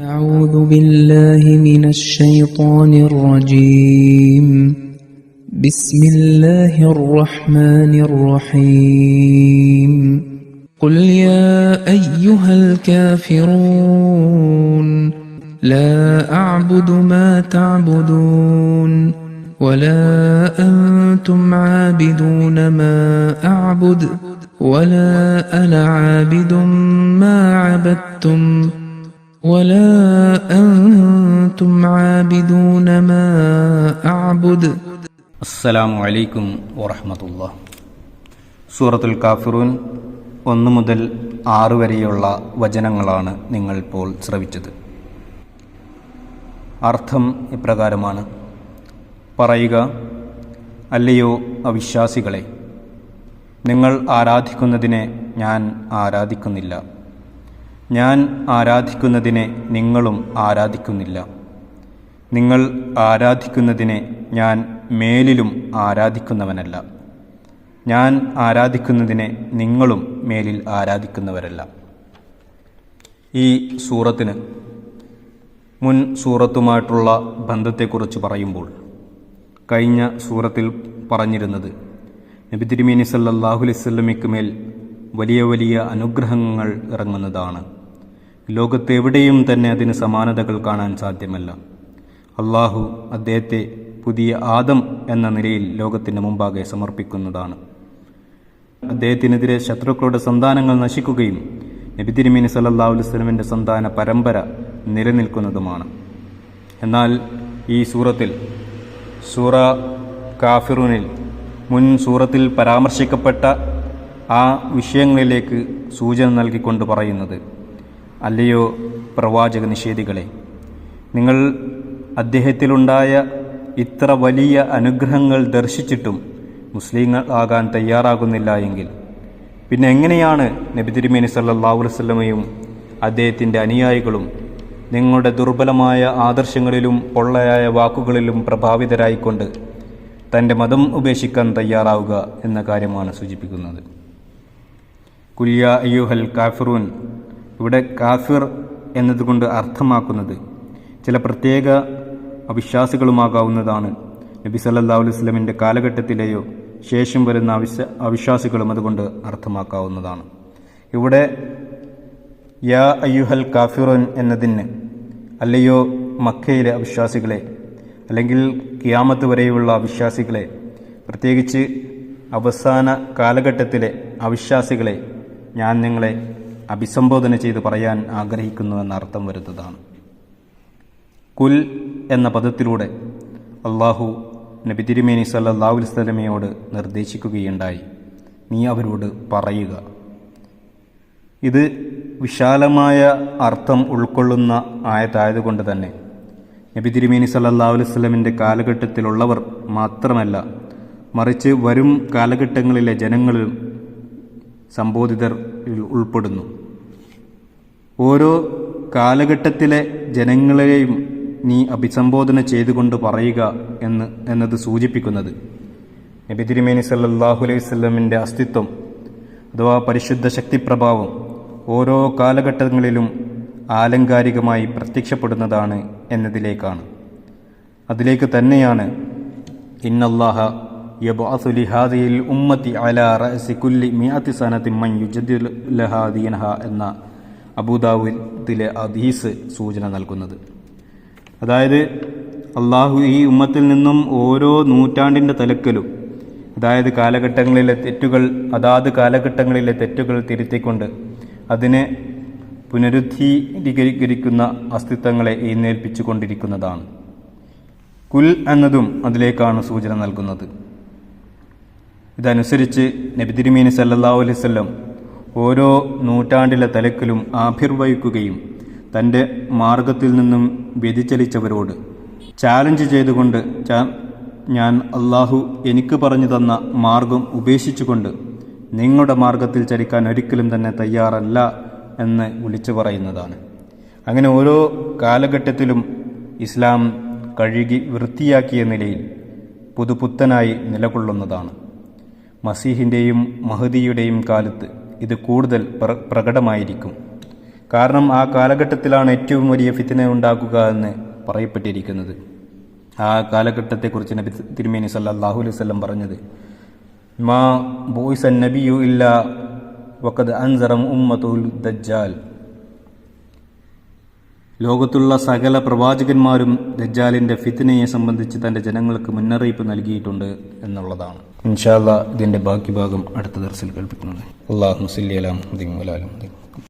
أعوذ بالله من الشيطان الرجيم. بسم الله الرحمن الرحيم. قل يا أيها الكافرون لا أعبد ما تعبدون ولا أنتم عابدون ما أعبد ولا أنا عابد ما عبدتم. ولا أنتم عابدون ما أعبد അസ്സലാമു അലൈക്കും വറഹമത്തുള്ള സൂറത്തുൽ കാഫിറൂൻ ഒന്ന് മുതൽ ആറ് വരെയുള്ള വചനങ്ങളാണ് നിങ്ങൾ ഇപ്പോൾ ശ്രവിച്ചത് അർത്ഥം ഇപ്രകാരമാണ് പറയുക അല്ലയോ അവിശ്വാസികളെ നിങ്ങൾ ആരാധിക്കുന്നതിനെ ഞാൻ ആരാധിക്കുന്നില്ല ഞാൻ ആരാധിക്കുന്നതിനെ നിങ്ങളും ആരാധിക്കുന്നില്ല. നിങ്ങൾ ആരാധിക്കുന്നതിനെ ഞാൻ മേലിലും ആരാധിക്കുന്നവനല്ല. ഞാൻ ആരാധിക്കുന്നതിനെ നിങ്ങളും മേലിൽ ആരാധിക്കുന്നവരല്ല. ഈ സൂറത്തിന് മുൻ സൂറത്തുമായിട്ടുള്ള ബന്ധത്തെക്കുറിച്ച് പറയുമ്പോൾ കഴിഞ്ഞ സൂറത്തിൽ പറഞ്ഞിരുന്നത് നബി തിരുമേനി സല്ലാഹു അലൈവല്ലമയ്ക്ക് മേൽ വലിയ വലിയ അനുഗ്രഹങ്ങൾ ഇറങ്ങുന്നതാണ്. ലോകത്തെവിടെയും തന്നെ അതിന് സമാനതകൾ കാണാൻ സാധ്യമല്ല. അള്ളാഹു അദ്ദേഹത്തെ പുതിയ ആദം എന്ന നിലയിൽ ലോകത്തിന് മുമ്പാകെ സമർപ്പിക്കുന്നതാണ്. അദ്ദേഹത്തിനെതിരെ ശത്രുക്കളുടെ സന്താനങ്ങൾ നശിക്കുകയും നബി തിരുമേനി സല്ലാ അലുസ്ലമിന്റെ സന്താന പരമ്പര നിലനിൽക്കുന്നതുമാണ്. എന്നാൽ ഈ സൂറത്തിൽ സൂറ കാഫിറുനിൽ മുൻ സൂറത്തിൽ പരാമർശിക്കപ്പെട്ട ആ വിഷയങ്ങളിലേക്ക് സൂചന നൽകിക്കൊണ്ട് പറയുന്നത് അല്ലയോ പ്രവാചക നിഷേധികളെ നിങ്ങൾ അദ്ദേഹത്തിലുണ്ടായ ഇത്ര വലിയ അനുഗ്രഹങ്ങൾ ദർശിച്ചിട്ടും മുസ്ലിങ്ങൾ ആകാൻ തയ്യാറാകുന്നില്ല എങ്കിൽ പിന്നെ എങ്ങനെയാണ് നബി തിരുമേനി സല്ലാഹു വസ്ലമയും അദ്ദേഹത്തിന്റെ അനുയായികളും നിങ്ങളുടെ ദുർബലമായ ആദർശങ്ങളിലും പൊള്ളയായ വാക്കുകളിലും പ്രഭാവിതരായിക്കൊണ്ട് തന്റെ മതം ഉപേക്ഷിക്കാൻ തയ്യാറാവുക എന്ന കാര്യമാണ് സൂചിപ്പിക്കുന്നത്. കുല്യ അയ്യുഹൽ കാഫിറൂൻ ഇവിടെ കാഫിർ എന്നതുകൊണ്ട് അർത്ഥമാക്കുന്നത് ചില പ്രത്യേക അവിശ്വാസികളുമാകാവുന്നതാണ്. നബി സല്ലാ അലുസ്ലമിന്റെ കാലഘട്ടത്തിലെയോ ശേഷം വരുന്ന അവിശ്വ അവിശ്വാസികളും അതുകൊണ്ട് അർത്ഥമാക്കാവുന്നതാണ്. ഇവിടെ യാ അയ്യുഹൽ കാഫിറോൻ എന്നതിന് അല്ലയോ മക്കയിലെ അവിശ്വാസികളെ അല്ലെങ്കിൽ കിയാമത്ത് വരെയുള്ള അവിശ്വാസികളെ പ്രത്യേകിച്ച് അവസാന കാലഘട്ടത്തിലെ അവിശ്വാസികളെ ഞാൻ നിങ്ങളെ അഭിസംബോധന ചെയ്ത് പറയാൻ ആഗ്രഹിക്കുന്നു എന്ന അർത്ഥം വരുന്നതാണ്. കുൽ എന്ന പദത്തിലൂടെ അള്ളാഹു നബി തിരുമേനി സല്ലാഹു വസ്ലമയോട് നിർദ്ദേശിക്കുകയുണ്ടായി. നീ അവരോട് പറയുക. ഇത് വിശാലമായ അർത്ഥം ഉൾക്കൊള്ളുന്ന ആയതായതുകൊണ്ട് തന്നെ നബി തിരുമേനി സല്ലാ അലുസ്ലമിന്റെ കാലഘട്ടത്തിലുള്ളവർ മാത്രമല്ല മറിച്ച് വരും കാലഘട്ടങ്ങളിലെ ജനങ്ങളിലും സംബോധിതർ ഉൾപ്പെടുന്നു. ഓരോ കാലഘട്ടത്തിലെ ജനങ്ങളെയും നീ അഭിസംബോധന ചെയ്തുകൊണ്ട് പറയുക എന്ന് എന്നത് സൂചിപ്പിക്കുന്നത്. നബി തിരുമേനി സല്ലാഹു അലൈഹി സ്വലമിന്റെ അസ്തിത്വം അഥവാ പരിശുദ്ധ ശക്തിപ്രഭാവം ഓരോ കാലഘട്ടങ്ങളിലും ആലങ്കാരികമായി പ്രത്യക്ഷപ്പെടുന്നതാണ് എന്നതിലേക്കാണ്. അതിലേക്ക് തന്നെയാണ് ഇന്നല്ലാഹ യബാസുലിഹാദിയിൽ ഉമ്മത്തി അലാ റഅസി കുല്ലി മിയാത്തി സനത്തി മൻ ദീനഹ എന്ന അബൂദാവുദിലെ അദീസ് സൂചന നൽകുന്നത്. അതായത് അള്ളാഹു ഈ ഉമ്മത്തിൽ നിന്നും ഓരോ നൂറ്റാണ്ടിന്റെ തലക്കലും അതായത് കാലഘട്ടങ്ങളിലെ തെറ്റുകൾ അതാത് കാലഘട്ടങ്ങളിലെ തെറ്റുകൾ തിരുത്തിക്കൊണ്ട് അതിനെ പുനരുദ്ധീകരിക്കുന്ന അസ്തിത്വങ്ങളെ എഴുന്നേൽപ്പിച്ചു കൊണ്ടിരിക്കുന്നതാണ് കുൽ എന്നതും അതിലേക്കാണ് സൂചന നൽകുന്നത്. ഇതനുസരിച്ച് നബി തിരുമീനി സല്ലാ അലൈവല്ലം ഓരോ നൂറ്റാണ്ടിലെ തലക്കിലും ആഭിർവഹിക്കുകയും തന്റെ മാർഗത്തിൽ നിന്നും വ്യതിചലിച്ചവരോട് ചാലഞ്ച് ചെയ്തുകൊണ്ട് ഞാൻ അള്ളാഹു എനിക്ക് പറഞ്ഞു തന്ന മാർഗം ഉപേക്ഷിച്ചുകൊണ്ട് നിങ്ങളുടെ മാർഗത്തിൽ ചലിക്കാൻ ഒരിക്കലും തന്നെ തയ്യാറല്ല എന്ന് വിളിച്ചു പറയുന്നതാണ്. അങ്ങനെ ഓരോ കാലഘട്ടത്തിലും ഇസ്ലാം കഴുകി വൃത്തിയാക്കിയ നിലയിൽ പുതുപുത്തനായി നിലകൊള്ളുന്നതാണ്. മസീഹിന്റെയും മഹദിയുടെയും കാലത്ത് ഇത് കൂടുതൽ പ്ര പ്രകടമായിരിക്കും. കാരണം ആ കാലഘട്ടത്തിലാണ് ഏറ്റവും വലിയ ഫിത്തിന ഉണ്ടാക്കുക എന്ന് പറയപ്പെട്ടിരിക്കുന്നത്. ആ കാലഘട്ടത്തെക്കുറിച്ച് നബി തിരുമേനി സല്ലാഹു അലൈഹി വസല്ലം പറഞ്ഞത് മാ ബോയ്സ് നബിയു ഇല്ല വക്കത് അൻസറം ഉമ്മത്തുൽ ദജ്ജാൽ. ലോകത്തുള്ള സകല പ്രവാചകന്മാരും ദജ്ജാലിന്റെ ഫിത്തിനയെ സംബന്ധിച്ച് തന്റെ ജനങ്ങൾക്ക് മുന്നറിയിപ്പ് നൽകിയിട്ടുണ്ട് എന്നുള്ളതാണ്. ഇൻഷാല്ല ഇതിന്റെ ബാക്കി ഭാഗം അടുത്ത ദർസിൽ കേൾപ്പിക്കുന്നത്. അള്ളാഹു മുസ്ലി അലാം